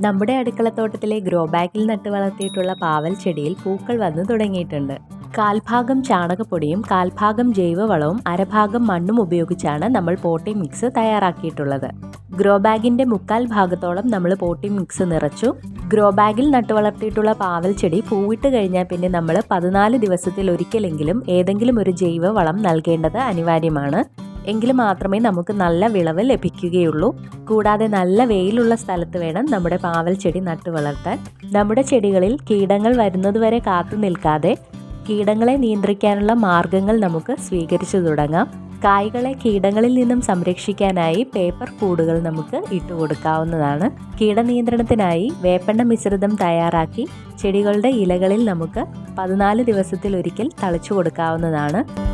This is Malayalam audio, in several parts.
നമ്മുടെ അടുക്കളത്തോട്ടത്തിലെ ഗ്രോ ബാഗിൽ നട്ട് വളർത്തിയിട്ടുള്ള പാവൽ ചെടിയിൽ പൂക്കൾ വന്നു തുടങ്ങിയിട്ടുണ്ട്. കാൽഭാഗം ചാണകപ്പൊടിയും കാൽഭാഗം ജൈവവളവും അരഭാഗം മണ്ണും ഉപയോഗിച്ചാണ് നമ്മൾ പോട്ടി മിക്സ് തയ്യാറാക്കിയിട്ടുള്ളത്. ഗ്രോ ബാഗിന്റെ മുക്കാൽ ഭാഗത്തോളം നമ്മൾ പോട്ടി മിക്സ് നിറച്ചു. ഗ്രോ ബാഗിൽ നട്ടുവളർത്തിയിട്ടുള്ള പാവൽ ചെടി പൂവിട്ട് കഴിഞ്ഞാൽ പിന്നെ നമ്മൾ പതിനാല് ദിവസത്തിൽ ഒരിക്കലെങ്കിലും ഏതെങ്കിലും ഒരു ജൈവവളം നൽകേണ്ടത് അനിവാര്യമാണ്. എങ്കിൽ മാത്രമേ നമുക്ക് നല്ല വിളവ് ലഭിക്കുകയുള്ളൂ. കൂടാതെ നല്ല വെയിലുള്ള സ്ഥലത്ത് വേണം നമ്മുടെ പാവൽ ചെടി നട്ടു വളർത്താൻ. നമ്മുടെ ചെടികളിൽ കീടങ്ങൾ വരുന്നതുവരെ കാത്തു നിൽക്കാതെ കീടങ്ങളെ നിയന്ത്രിക്കാനുള്ള മാർഗങ്ങൾ നമുക്ക് സ്വീകരിച്ചു തുടങ്ങാം. കായ്കളെ കീടങ്ങളിൽ നിന്നും സംരക്ഷിക്കാനായി പേപ്പർ കൂടുകൾ നമുക്ക് ഇട്ടുകൊടുക്കാവുന്നതാണ് കീടനിയന്ത്രണത്തിനായി വേപ്പെണ്ണ മിശ്രിതം തയ്യാറാക്കി ചെടികളുടെ ഇലകളിൽ നമുക്ക് പതിനാല് ദിവസത്തിൽ ഒരിക്കൽ തളിച്ചു കൊടുക്കാവുന്നതാണ്.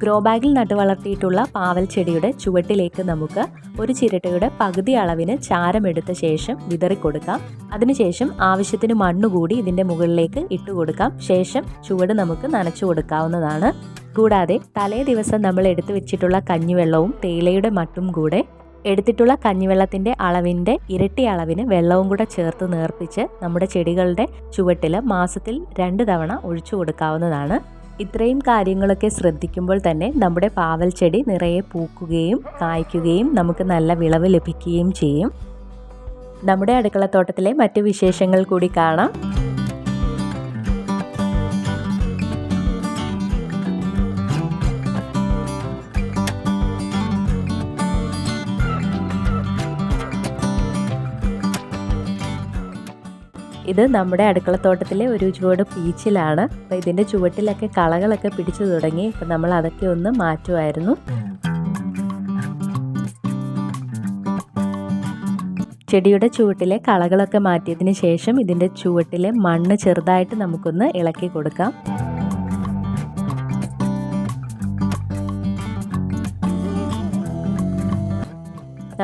ഗ്രോ ബാഗിൽ നട്ടു വളർത്തിയിട്ടുള്ള പാവൽ ചെടിയുടെ ചുവട്ടിലേക്ക് നമുക്ക് ഒരു ചിരട്ടയുടെ പകുതി അളവിന് ചാരമെടുത്ത ശേഷം വിതറിക്കൊടുക്കാം അതിനുശേഷം ആവശ്യത്തിന് മണ്ണുകൂടി ഇതിന്റെ മുകളിലേക്ക് ഇട്ട് കൊടുക്കാം. ശേഷം ചുവട് നമുക്ക് നനച്ചു കൊടുക്കാവുന്നതാണ്. കൂടാതെ തലേ ദിവസം നമ്മൾ എടുത്തു വെച്ചിട്ടുള്ള കഞ്ഞിവെള്ളവും തേയിലയുടെ മട്ടും കൂടെ എടുത്തിട്ടുള്ള കഞ്ഞിവെള്ളത്തിന്റെ അളവിന്റെ ഇരട്ടി അളവിന് വെള്ളവും കൂടെ ചേർത്ത് നേർപ്പിച്ച് നമ്മുടെ ചെടികളുടെ ചുവട്ടിൽ മാസത്തിൽ രണ്ട് തവണ ഒഴിച്ചു കൊടുക്കാവുന്നതാണ്. ഇത്രയും കാര്യങ്ങളൊക്കെ ശ്രദ്ധിക്കുമ്പോൾ തന്നെ നമ്മുടെ പാവൽ ചെടി നിറയെ പൂക്കുകയും കായ്ക്കുകയും നമുക്ക് നല്ല വിളവ് ലഭിക്കുകയും ചെയ്യും. നമ്മുടെ അടുക്കളത്തോട്ടത്തിലെ മറ്റു വിശേഷങ്ങൾ കൂടി കാണാം. ഇത് നമ്മുടെ അടുക്കളത്തോട്ടത്തിലെ ഒരു ചുവട് പീച്ചിലാണ്. അപ്പോൾ ഇതിന്റെ ചുവട്ടിലൊക്കെ കളകളൊക്കെ പിടിച്ചു തുടങ്ങി. അപ്പം നമ്മൾ അതൊക്കെ ഒന്ന് മാറ്റുമായിരുന്നു. ചെടിയുടെ ചുവട്ടിലെ കളകളൊക്കെ മാറ്റിയതിന് ശേഷം ഇതിന്റെ ചുവട്ടിലെ മണ്ണ് ചെറുതായിട്ട് നമുക്കൊന്ന് ഇളക്കി കൊടുക്കാം.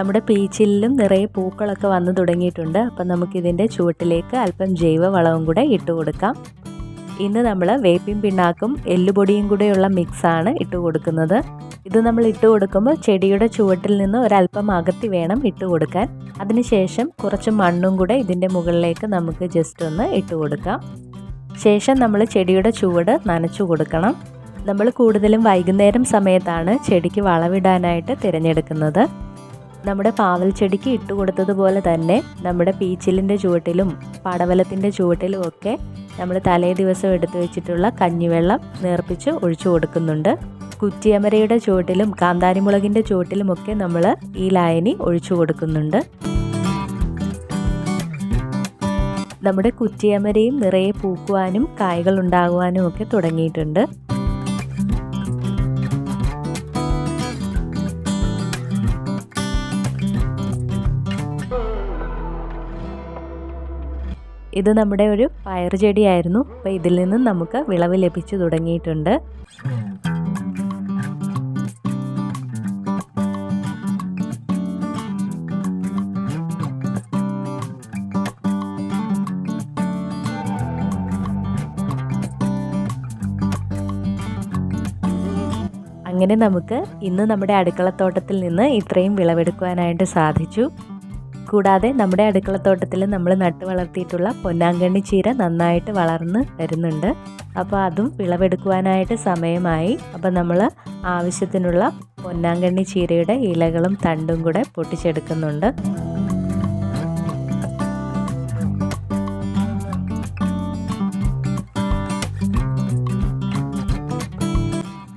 നമ്മുടെ പീച്ചിലും നിറയെ പൂക്കളൊക്കെ വന്നു തുടങ്ങിയിട്ടുണ്ട്. അപ്പം നമുക്കിതിന്റെ ചുവട്ടിലേക്ക് അല്പം ജൈവ വളവും കൂടെ ഇട്ട് കൊടുക്കാം. ഇന്ന് നമ്മൾ വേപ്പിൻ പിണ്ണാക്കും എല്ലുപൊടിയും കൂടെയുള്ള മിക്സാണ് ഇട്ട് കൊടുക്കുന്നത്. ഇത് നമ്മൾ ഇട്ട് കൊടുക്കുമ്പോൾ ചെടിയുടെ ചുവട്ടിൽ നിന്ന് ഒരല്പം അകത്തി വേണം ഇട്ട് കൊടുക്കാൻ. അതിനുശേഷം കുറച്ച് മണ്ണും കൂടെ ഇതിന്റെ മുകളിലേക്ക് നമുക്ക് ജസ്റ്റ് ഒന്ന് ഇട്ട് കൊടുക്കാം. ശേഷം നമ്മൾ ചെടിയുടെ ചുവട് നനച്ചു കൊടുക്കണം. നമ്മൾ കൂടുതലും വൈകുന്നേരം സമയത്താണ് ചെടിക്ക് വളവിടാനായിട്ട് തിരഞ്ഞെടുക്കുന്നത്. നമ്മുടെ പാവൽ ചെടിക്ക് ഇട്ട് കൊടുത്തതുപോലെ തന്നെ നമ്മുടെ പീച്ചിലിന്റെ ചുവട്ടിലും പടവലത്തിന്റെ ചുവട്ടിലും ഒക്കെ നമ്മൾ തലേ ദിവസം എടുത്തു വെച്ചിട്ടുള്ള കഞ്ഞിവെള്ളം നേർപ്പിച്ച് ഒഴിച്ചു കൊടുക്കുന്നുണ്ട്. കുറ്റിയമരയുടെ ചുവട്ടിലും കാന്താരിമുളകിന്റെ ചുവട്ടിലുമൊക്കെ നമ്മൾ ഈ ലായനി ഒഴിച്ചു കൊടുക്കുന്നുണ്ട്. നമ്മുടെ കുറ്റിയമരയും നിറയെ പൂക്കുവാനും കായകൾ ഉണ്ടാകുവാനും ഒക്കെ തുടങ്ങിയിട്ടുണ്ട്. ഇത് നമ്മുടെ ഒരു പയർ ചെടിയായിരുന്നു. അപ്പോൾ ഇതിൽ നിന്നും നമുക്ക് വിളവ് ലഭിച്ചു തുടങ്ങിയിട്ടുണ്ട്. അങ്ങനെ നമുക്ക് ഇന്ന് നമ്മുടെ അടുക്കളത്തോട്ടത്തിൽ നിന്ന് ഇത്രയും വിളവെടുക്കുവാനായിട്ട് സാധിച്ചു. കൂടാതെ നമ്മുടെ അടുക്കളത്തോട്ടത്തിൽ നമ്മൾ നട്ടു വളർത്തിയിട്ടുള്ള പൊന്നാങ്കണ്ണി ചീര നന്നായിട്ട് വളർന്ന് വരുന്നുണ്ട്. അപ്പോൾ അതും വിളവെടുക്കുവാനായിട്ട് സമയമായി. അപ്പോൾ നമ്മൾ ആവശ്യത്തിനുള്ള പൊന്നാങ്കണ്ണി ചീരയുടെ ഇലകളും തണ്ടും കൂടെ പൊട്ടിച്ചെടുക്കുന്നുണ്ട്.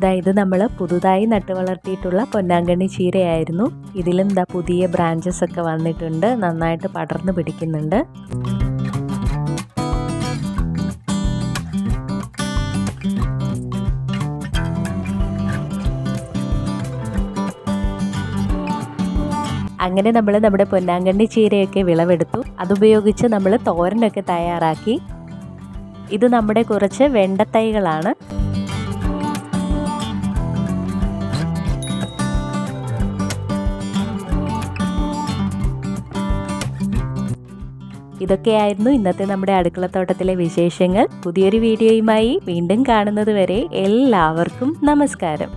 ഇത് നമ്മൾ പുതുതായി നട്ടു വളർത്തിയിട്ടുള്ള പൊന്നാങ്കണ്ണി ചീരയായിരുന്നു. ഇതിലും ദാ പുതിയ ബ്രാഞ്ചസ് ഒക്കെ വന്നിട്ടുണ്ട്. നന്നായിട്ട് പടർന്നു പിടിക്കുന്നുണ്ട്. അങ്ങനെ നമ്മൾ നമ്മുടെ പൊന്നാങ്കണ്ണി ചീരയൊക്കെ വിളവെടുത്തു. അതുപയോഗിച്ച് നമ്മൾ തോരനൊക്കെ തയ്യാറാക്കി. ഇത് നമ്മുടെ കുറച്ച് വെണ്ടത്തൈകളാണ്. ഇതൊക്കെയായിരുന്നു ഇന്നത്തെ നമ്മുടെ അടുക്കളത്തോട്ടത്തിലെ വിശേഷങ്ങൾ. പുതിയൊരു വീഡിയോയുമായി വീണ്ടും കാണുന്നത് വരെ എല്ലാവർക്കും നമസ്കാരം.